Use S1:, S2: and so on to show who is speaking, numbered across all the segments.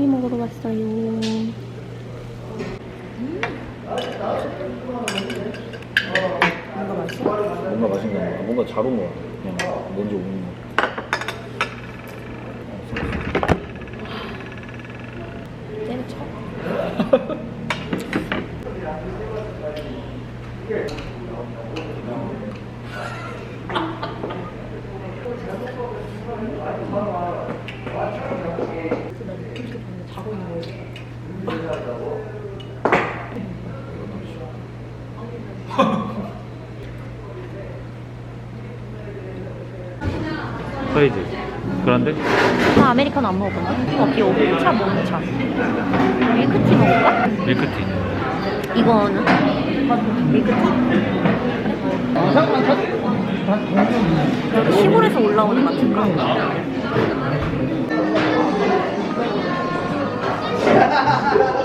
S1: 닭갈비 먹으러 왔어요. 뭔가 맛있어?
S2: 뭔가 맛있는 거 뭔가 잘 온 거야 그냥 뭔지 모르는 그런데?
S1: 나 아메리카노 안 먹어보나? 어, 귀여워. 차 먹는 차. 밀크티 먹을까?
S2: 밀크티
S1: 이거는? 밀크티. 시골에서 올라오는 맛인가?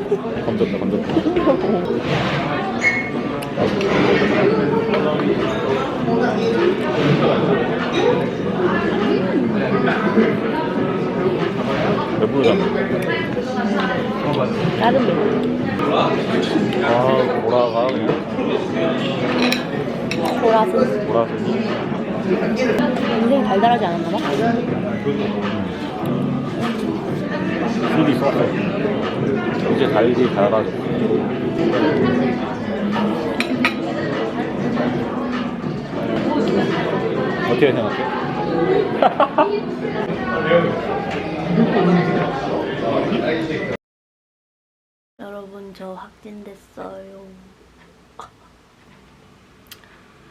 S2: 감졌다 감졌다. 배부르잖아
S1: 다른
S2: 밀아 보라가?
S1: 보라색.
S2: 보라색이?
S1: 인생이 달달하지 않았나 봐?
S2: 술이 썼어 이제 달지 달아졌어 어떻게 생각해?
S1: 여러분 저 확진됐어요.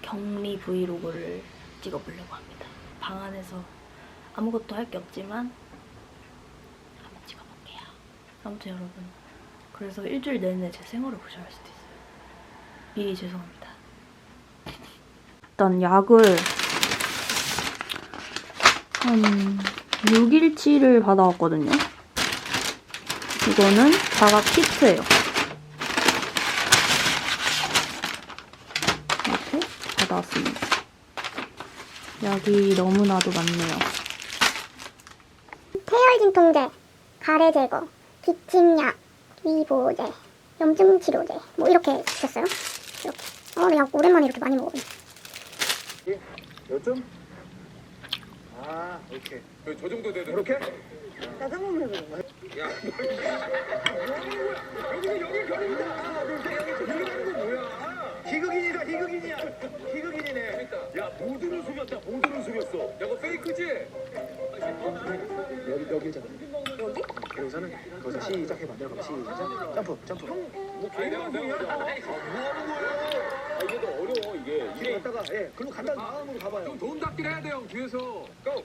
S1: 격리 브이로그를 찍어보려고 합니다. 방 안에서 아무것도 할 게 없지만 한번 찍어볼게요. 아무튼 여러분 그래서 일주일 내내 제 생활을 보셔야 할 수도 있어요. 미리 죄송합니다. 일단 약을 한 6일치를 받아왔거든요. 이거는 자가 키트예요. 이렇게 받아왔습니다. 약이 너무나도 많네요.
S3: 폐혈 진통제, 가래 제거, 기침약, 위보제, 염증 치료제 뭐 이렇게 주셨어요. 이렇게. 어, 근데 약 오랜만에 이렇게 많이 먹어요.
S4: 요즘? 아, 오케이. 저 정도 되는 이렇게? 짜장면 해보는 거야? 여기 여기 여기 거 뭐야? 희극인이다, 희극인이야. 희극인이네. 야, 모두를 속였다, 모두를 속였어. 야, 그거 페이크지? 여기 여기잖아. 여기? 여기서는 거기서 시작 해봐. 내가 시작. 점프, 점프. 뭐 개가 뭐야? 뭐 하는 거야? 아, 이게 더 어려워 이게. 이게 갔다가 예, 글로 간다는 마음으로 가봐요. 형돈 닦기를 해야 돼요 뒤에서. 고.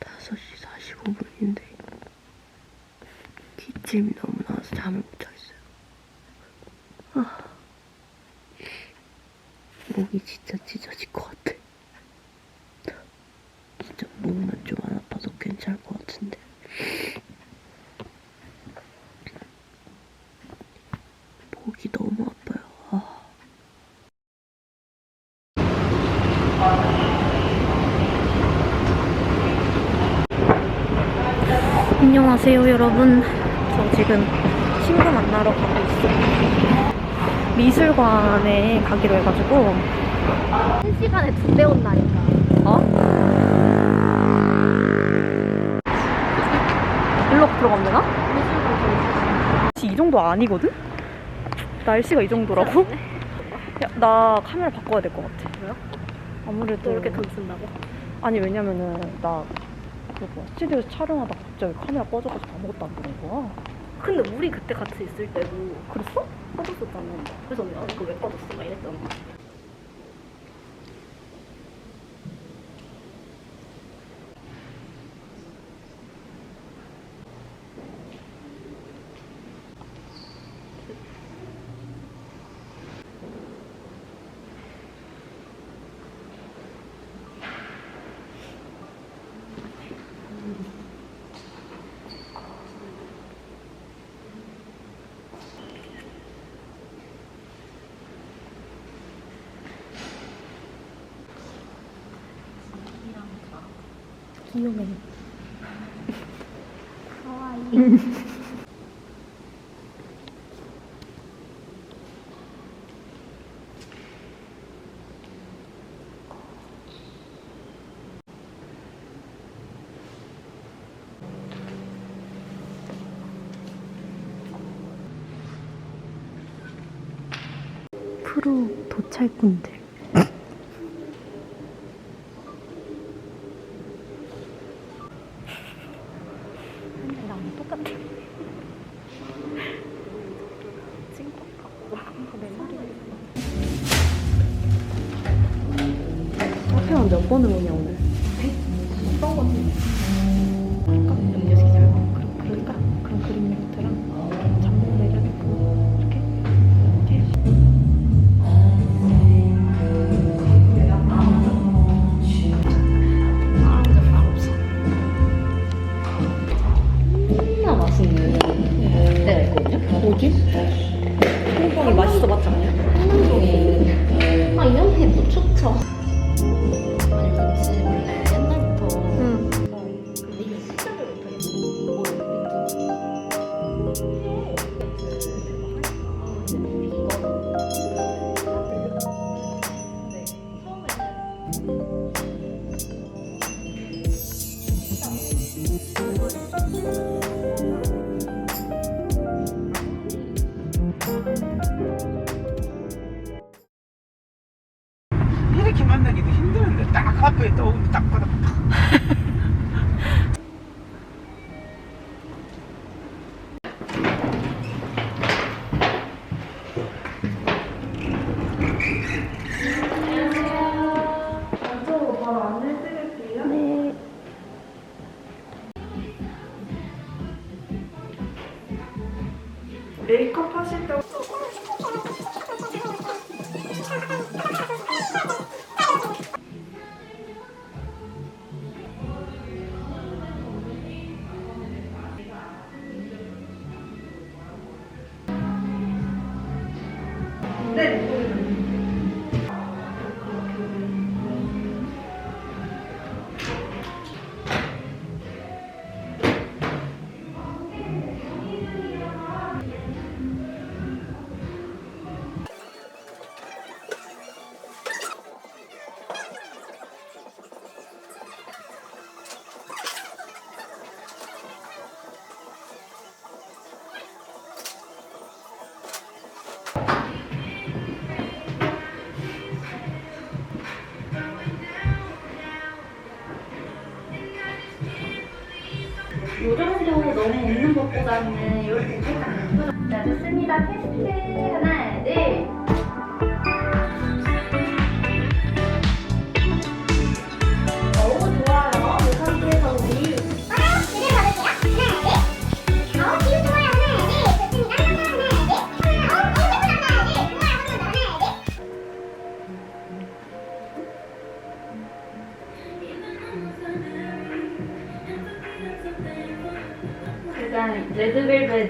S1: 5시 45분인데 기침이 너무 나와서 잠을 못 자겠어요. 아, 목이 진짜 찢어질 것 같아. 진짜 목만 좀 안 아파도 괜찮을 것 같은데. 목이 너무 아파요. 아. 안녕하세요 여러분 저 지금 친구 만나러 가고 있어요 미술관에 가기로 해가지고 한 시간에 두 배 온다니까 어? 일로 들어가면 되나? 이 정도 아니거든? 날씨가 이 정도라고? 야, 나 카메라 바꿔야 될 것 같아 왜요? 아무래도 이렇게 돈 쓴다고? 아니 왜냐면은 나 그거 스튜디오에서 촬영하다가 갑자기 카메라 꺼져가지고 아무것도 안 보는 거야.
S5: 근데 우리 그때 같이 있을 때도
S1: 그랬어?
S5: 꺼졌었잖아. 그래서 내가 그거 왜 꺼졌어? 막 이랬잖아.
S1: 귀여워. 프로 도찰꾼들. 카페만 몇 번을 오냐 오늘? 어떤 건지. 음료수 잘 먹어. 그럼 그럴까? 그럼 그림 노트랑 잠복 내려놓고 이렇게 이렇게.
S6: 진짜 맛있는 데가 있거든요.
S1: 뭐지? 홍콩이 맛있어 봤지 않냐?
S6: 한남동에 아 이런 게뭐 좋죠. 아니 왠지 원래
S7: 메이
S6: 너무 없는 것보다는 이렇게 살짝? 자, 좋습니다. 테스트. 하나, 둘.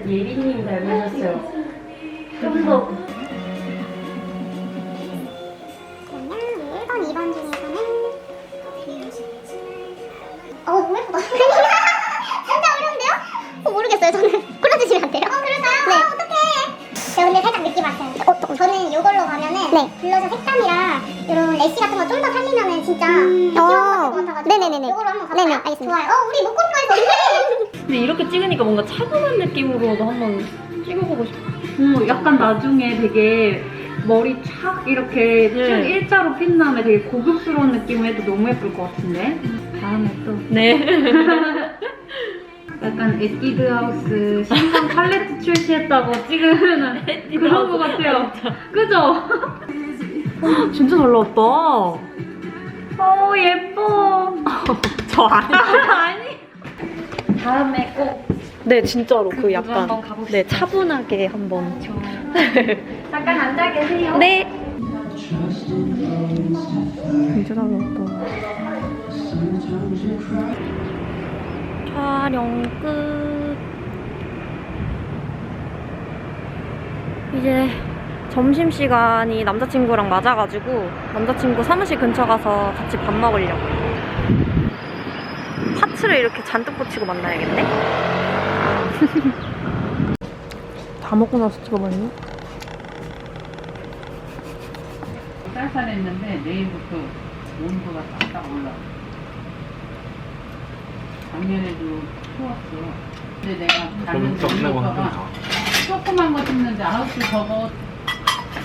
S6: 예리님 닮으셨어요. 좀 더.
S3: 그러면 1번, 2번 중에서는 어, 너무 예쁘다. 진짜 어려운데요? 어, 모르겠어요. 저는 골라주시면 안 돼요? 어, 그럴까요? 네. 어, 어떡해. 저 근데 살짝 느낌 왔어요. 어, 저는 이걸로 가면은
S1: 네.
S3: 블러셔 색감이랑 이런 래쉬 같은 거 좀 더 살리면은 진짜
S1: 음,
S3: 귀여운
S1: 어.
S3: 것 같아가지고
S1: 네네네네.
S3: 이걸로 한번 가볼까요?
S1: 네네, 알겠습니다.
S3: 좋아요. 어, 우리 목걸이까지 있네.
S1: 근데 이렇게 찍으니까 뭔가 차분한 느낌으로도 한번 찍어보고 싶어.
S8: 음, 약간 나중에 되게 머리 착 이렇게 쭉
S1: 네.
S8: 일자로 핀 다음에 되게 고급스러운 느낌으로 해도 너무 예쁠 것 같은데 다음에 또
S1: 네.
S8: 약간 에뛰드 하우스 신상 팔레트 출시했다고 찍으면 그런 것 같아요 그죠?
S1: 진짜 잘 나왔다.
S8: 어 예뻐
S1: 저 아니.
S8: 아니 다음에 꼭
S1: 네, 진짜로 그 약간
S8: 한번 가봅시다.
S1: 네 차분하게 한번.
S8: 잠깐 앉아 계세요
S1: 네. 진짜 잘 나왔다. 촬영 끝. 이제 점심 시간이 남자친구랑 맞아가지고 남자친구 사무실 근처 가서 같이 밥 먹으려고.
S9: 꽃을 이렇게 잔뜩 붙이고 만나야겠네. 다 먹고 나서 찍어봤니?
S10: 쌀쌀했는데 내일부터 온도가 싹싹 올라. 작년에도 추웠어. 근데 내가 작년 오빠가 조그만 거 찍는데 아우스 저거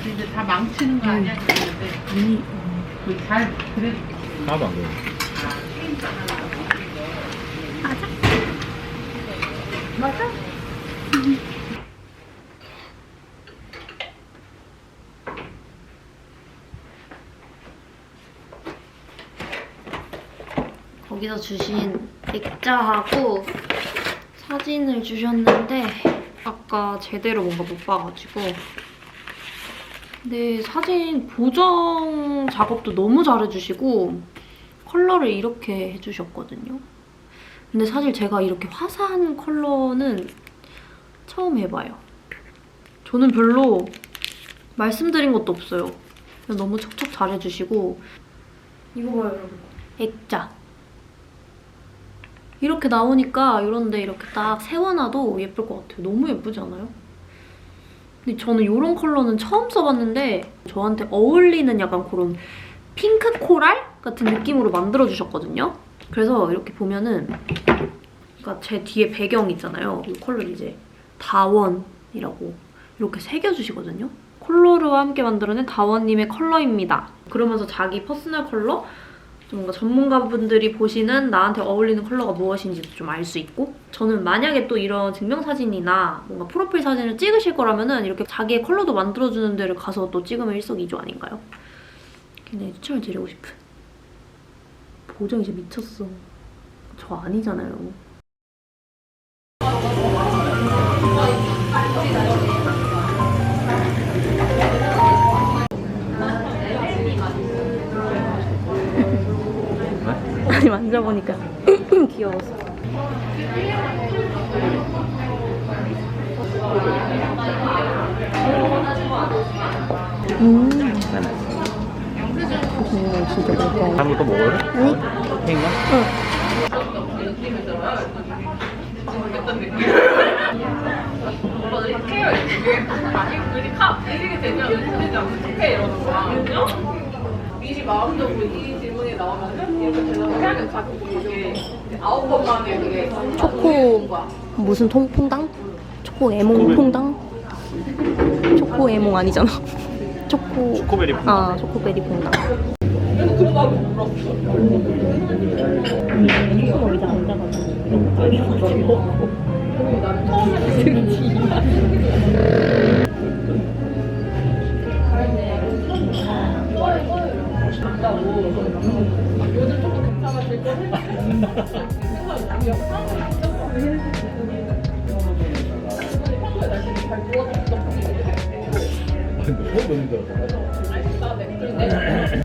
S10: 이제 다 망치는 거 아니야 그랬는데 그잘 그래
S2: 하나도 안 돼요.
S1: 거기서 주신 액자하고 사진을 주셨는데 아까 제대로 뭔가 못 봐가지고 근데 사진 보정 작업도 너무 잘해주시고 컬러를 이렇게 해주셨거든요. 근데 사실 제가 이렇게 화사한 컬러는 처음 해봐요. 저는 별로 말씀드린 것도 없어요. 너무 척척 잘해주시고 이거 봐요 여러분. 액자. 이렇게 나오니까 이런데 이렇게 딱 세워놔도 예쁠 것 같아요. 너무 예쁘지 않아요? 근데 저는 이런 컬러는 처음 써봤는데 저한테 어울리는 약간 그런 핑크 코랄 같은 느낌으로 만들어주셨거든요. 그래서 이렇게 보면은 그러니까 제 뒤에 배경 있잖아요. 이 컬러 이제 다원이라고 이렇게 새겨주시거든요. 콜로르와 함께 만들어낸 다원님의 컬러입니다. 그러면서 자기 퍼스널 컬러 좀 뭔가 전문가분들이 보시는 나한테 어울리는 컬러가 무엇인지도 좀 알 수 있고 저는 만약에 또 이런 증명사진이나 뭔가 프로필 사진을 찍으실 거라면은 이렇게 자기의 컬러도 만들어주는 데를 가서 또 찍으면 일석이조 아닌가요? 굉장히 추천을 드리고 싶은 보정이 진짜 미쳤어 저 아니잖아요
S9: 아니 만져보니까 귀여워서. 음. 음, 진짜 맛있다.
S2: 다음에 또 먹어요?
S9: 아니,
S2: 케이크만?
S9: 초코 무슨 통퐁당? 초코 에몽 퐁당? 초코 에몽 아니잖아. 초코
S2: 초코베리 퐁당.
S9: 아 초코베리 퐁당.
S2: 처음 듣는 줄 알았어.